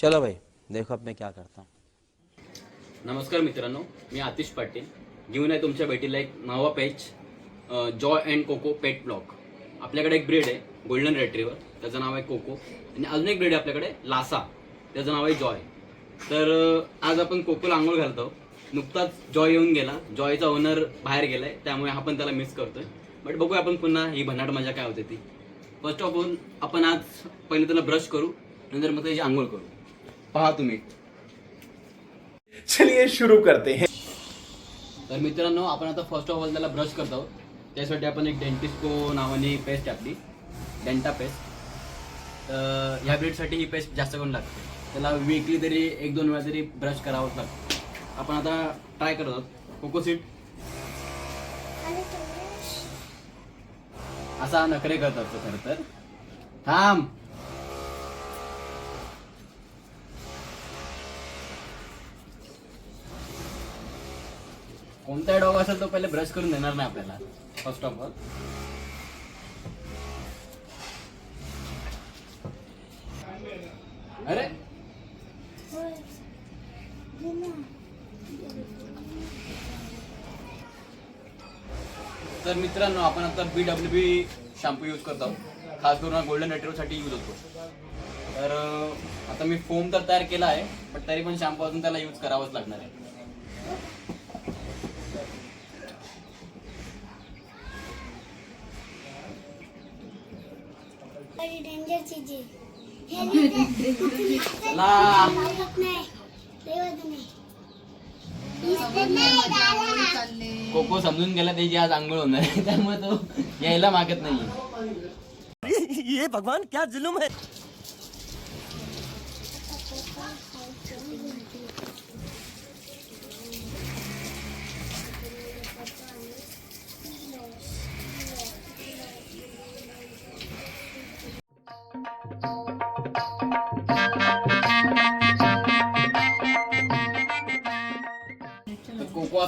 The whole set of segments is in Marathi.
चलो भाई देखो अब मैं क्या करता हूँ। नमस्कार मित्रांनो मी आतिश पाटील. घेऊन आहे तुमच्या भेटीला एक नवा page Joy and Coco pet blog. आपल्याकडे एक ब्रेड आहे गोल्डन रेट्रीवर. त्याचं नाव आहे कोको. आणि अजून एक ब्रेड आहे आपल्याकडे लासा. त्याचं नाव आहे जॉय. तर आज आपण कोकोला आंघोळ घालतो. नुकताच जॉय येऊन गेला. जॉयचा ओनर बाहेर गेलाय त्यामुळे आपण त्याला मिस करतोय. बट बघूया आपण पुन्हा ही भन्नाट मजा काय होते ती. फर्स्ट ऑफ ऑल आपण आज पहिले त्याला ब्रश करू नंतर मग त्याची आंघोळ करू. पहा तुम्ही. चलिए शुरू करते हैं। तर मित्रांनो आपण आता फर्स्ट ऑफ ऑल त्याला ब्रश करत आहोत. त्यासाठी आपण एक डेंटिस्को नावाने पेस्ट आपली डेंटा पेस्ट तर ह्या ब्रीडसाठी ही पेस्ट जास्त करून लागते. त्याला वीकली तरी एक दोन वेळा तरी ब्रश करावंच लागतं. आपण आता ट्राय करत आहोत. कोकोसीट असा नखरे करत असतो खरं तर. थांब. कोणताही डॉग असेल तो पहिले ब्रश करून देणार नाही आपल्याला फर्स्ट ऑफ ऑल अरे! तर मित्रांनो आपण आता B W B shampoo use करतो खास करून गोल्डनसाठी यूज होतो. तर आता मी फोम तर तयार केला आहे पण तरी पण शॅम्पू अजून त्याला यूज करावाच लागणार आहे. डेंजर चीज कोको समजून गेला त्याची आज आंघोळ होणार आहे. त्यामुळे तो यायला मागत नाही ये भगवान क्या जुलुम है?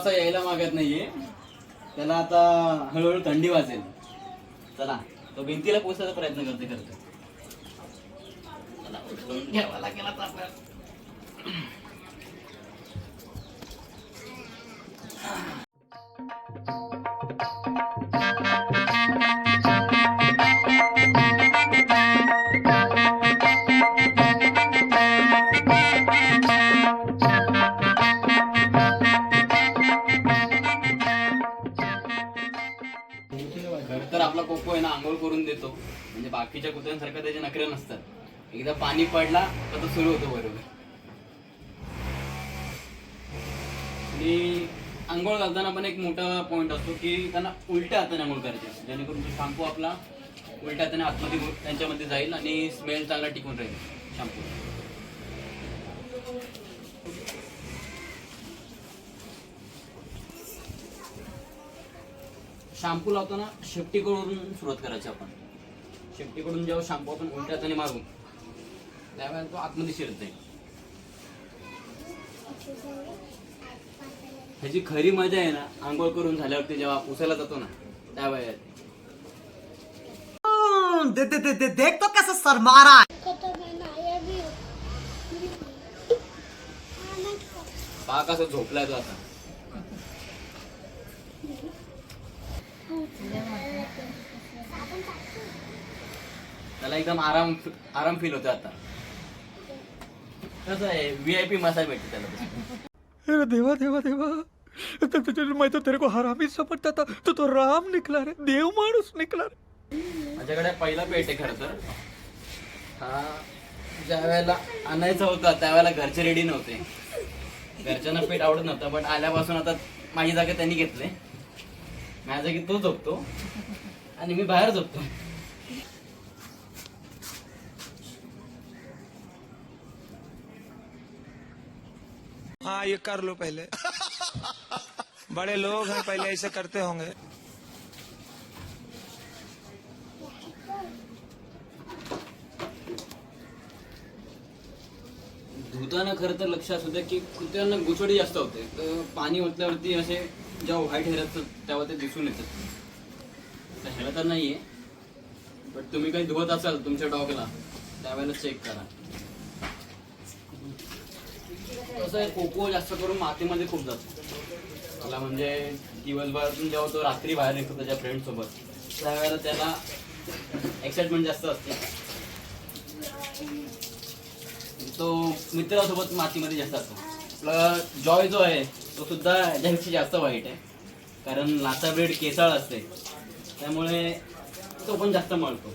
असा यायला मागत नाहीये. त्याला आता हळूहळू थंडी वाजेल. चला तो भिंतीला पोचायचा प्रयत्न करते करते घ्यावा लागेल आता म्हणजे बाकीच्या कुत्र्यांसारखं त्याचे नखरे नसतात. एकदा पाणी पडला तर तो सुरू होतो बरोबर. आणि आंघोळ घालताना पण एक मोठा पॉईंट असतो की त्यांना उलट्या हाताने आंघोळ करायचे जेणेकरून शाम्पू शॅम्पू आपला उलट्या हाताने आतमध्ये त्यांच्यामध्ये जाईल आणि स्मेल चांगला टिकून राहील शॅम्पू शॅम्पू लावताना शेपटीकडून सुरुवात करायची आपण. शेपटीकडून जेव्हा शॅम्पू आपण उलट्या हाताने मारू त्यावेळेला तो आतमध्ये शिरत जाईल. ह्याची खरी मजा आहे ना आंघोळ करून झाल्यावरती जेव्हा पुसायला जातो ना त्यावेळेत दे, दे, दे, दे, देख तो कैसे शर्मा रहा है कसं झोपलाय तो आता. त्याला एकदम आराम आराम फील होतो आता. कसं आहे व्हीआयपी मसाज भेटते त्याला. अरे देवा देवा देवा. तो, तो, तो, मैं तो तेरे को हरामी समझता था तो तो राम निकला रे देव माणूस निकला रे. माझ्याकडे पहिला पेट आहे खरं तर. हा ज्या वेळेला आणायचा होता त्यावेळेला घरचे रेडी नव्हते. घरच्यांना पेट आवडत नव्हता बट आल्यापासून आता माझी जागा त्यांनी घेतले. माझ्या जागी तो झोपतो आणि मी बाहेर झोपतो. हाँ ये कर लो पहले। बड़े लोग हैं पहले ऐसे करते होंगे। धुताना खरं तर लक्ष असू द्या की कुत्र्यांना गुचोडी जास्त होते. तर पाणी ओतल्यावरती असे जेव्हा व्हाईट हेअर असतात तेव्हा ते दिसून येतात. तर ह्याला तर नाहीये. बट तुम्ही काही धुवत असाल तुमच्या डॉगला त्यावेळेला चेक करा. कसं आहे कोको जास्त करून मातीमध्ये खूप जातो. त्याला म्हणजे दिवसभरातून जेव्हा तो रात्री बाहेर निघतो त्याच्या फ्रेंड सोबत त्यावेळेला त्याला एक्साइटमेंट जास्त असते. तो मित्रासोबत मातीमध्ये जास्त असतो. आपला जॉय जो आहे तो सुद्धा याच्यापेक्षा जास्त वाईट आहे. कारण लाचा ब्रेड केसाळ असते. त्यामुळे तो पण जास्त मळतो.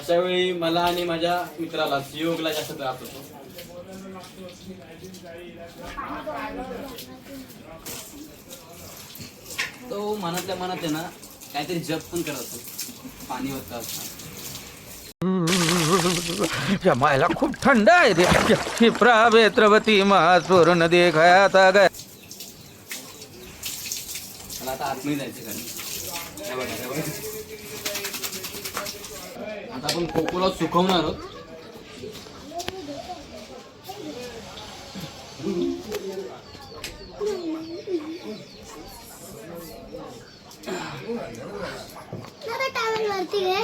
अशा वेळी मला आणि माझ्या मित्राला सियोगला जास्त त्रास होतो. तो मनातल्या मनात आहे ना काहीतरी जप पण करत असतो. पाणी होतं असताना या मायला खूप थंड आहे रे. क्षिप्रा वेत्रवती महास्वर्ण देखायाता ग मला आता आतमध्ये जायचं कारण. आता आपण कोकोला सुकवणार आहोत. दे.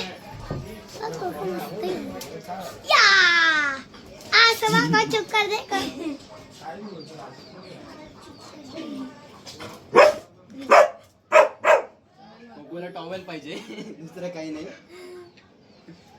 टॉवेल पाहिजे. दुसरं काही नाही.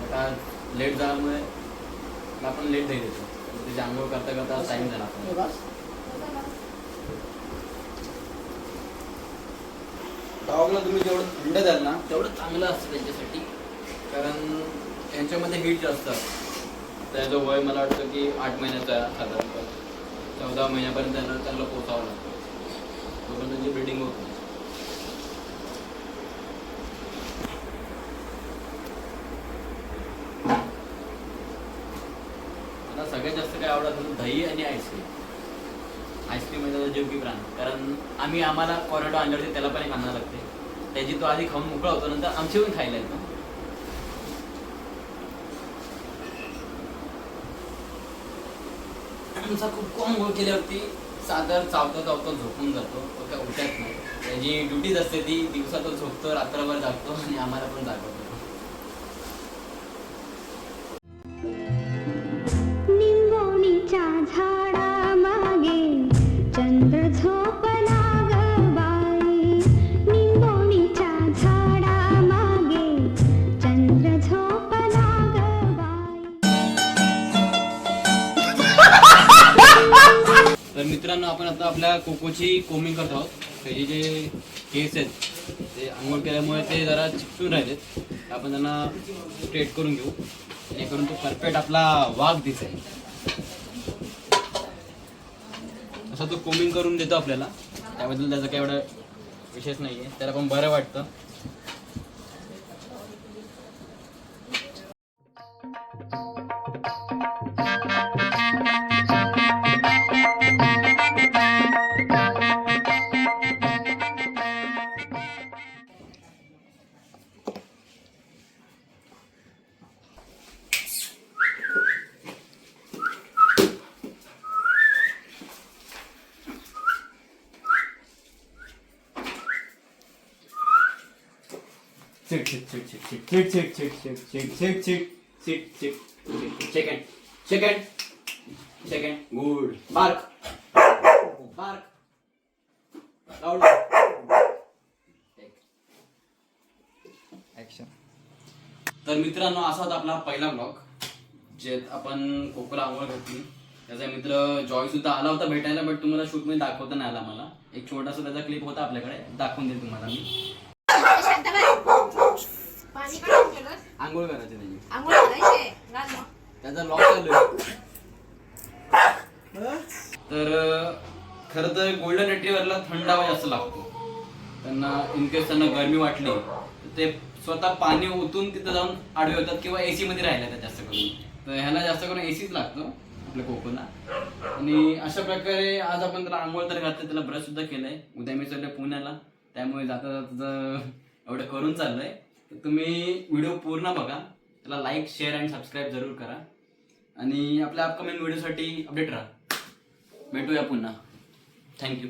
बट आज लेट झाल्यामुळे आपण लेट दही देतो. त्याची आंघोळ करता करता टाइम झाला. डॉगला तुम्ही जेवढं थंड द्याल ना तेवढं चांगलं असतं त्यांच्यासाठी. कारण त्यांच्यामध्ये हीट जास्त असतं. त्याचं वय मला वाटतं की आठ महिन्याचं आहे साधारणतः चौदा महिन्यापर्यंत त्यांना त्यांना पोचावं लागतं. तोपर्यंत त्यांची ब्रिडिंग होत. नाही मला सगळ्यात जास्त काय आवडत होतं दही आणि आईस्क्रीम आईस्क्रीम म्हणजे जीव की प्राण. कारण आम्ही आम्हाला कॉरिडो आणल्यावरती त्याला पण एक आणावं लागते. त्याची तो आधी खाऊन मोकळा होतो नंतर आमची पण खायला येतो. आमचा खूप कॉम गोळ केल्यावरती सादर चावता चावता झोपून जातो. तो काय उठत नाही. त्याची ड्युटीज असते ती दिवसा तो झोपतो रात्रभर जागतो आणि आम्हाला पण जागवतो. मित्रांनो आपण आता आपल्या कोकोची कोमिंग करत आहोत. त्याचे जे केस आहेत ते आंघोळ केल्यामुळे ते जरा चिकटून राहिलेत. आपण त्यांना स्ट्रेट करून घेऊ. जेणेकरून तो परफेक्ट आपला वाघ दिसेल. असं तो कोमिंग करून देतो आपल्याला. त्याबद्दल त्याचं काही एवढं विशेष नाही आहे त्याला पण बरं वाटतं. Chick, chick, chick, chick, chick, chick, chick, chick, chick, chick, chick, chick, chick, chick, chicken, chicken, chicken, good. Bark, bark, loud. Action तर मित्रांनो असा होता आपला पहिला ब्लॉग जे आपण कोकोला आंघोळ घातली त्याचा मित्र जॉय सुद्धा आला होता भेटायला बट तुम्हाला शूटमध्ये दाखवता नाही आला मला एक छोटासा त्याचा क्लिप होता आपल्याकडे दाखवून देईल तुम्हाला मी आंघोळ करायची त्याची आंघोळ करायचे? घाल मग. त्याचा लॉक चालू आहे. तर खरं तर गोल्डन रेट्रीवरला थंड हवा जास्त लागतो. त्यांना इनकेस त्यांना गरमी वाटली तर ते स्वतः पाणी ओतून तिथं जाऊन आडवे होतात किंवा एसी मध्ये राहिले जास्त करून. तर ह्याला जास्त करून एसीच लागतो आपल्या कोकोला. आणि अशा प्रकारे आज आपण त्याला आंघोळ तर घातलं त्याला ब्रश सुद्धा केलंय. उद्या मी चाललोय पुण्याला. त्यामुळे जाता जाता एवढं करून चाललंय. तर तुम्ही व्हिडिओ पूर्ण बघा. त्याला लाईक शेअर अँड सबस्क्राईब जरूर करा. आणि आपल्या अपकमिंग व्हिडिओसाठी अपडेट राहा. भेटूया पुन्हा. थँक्यू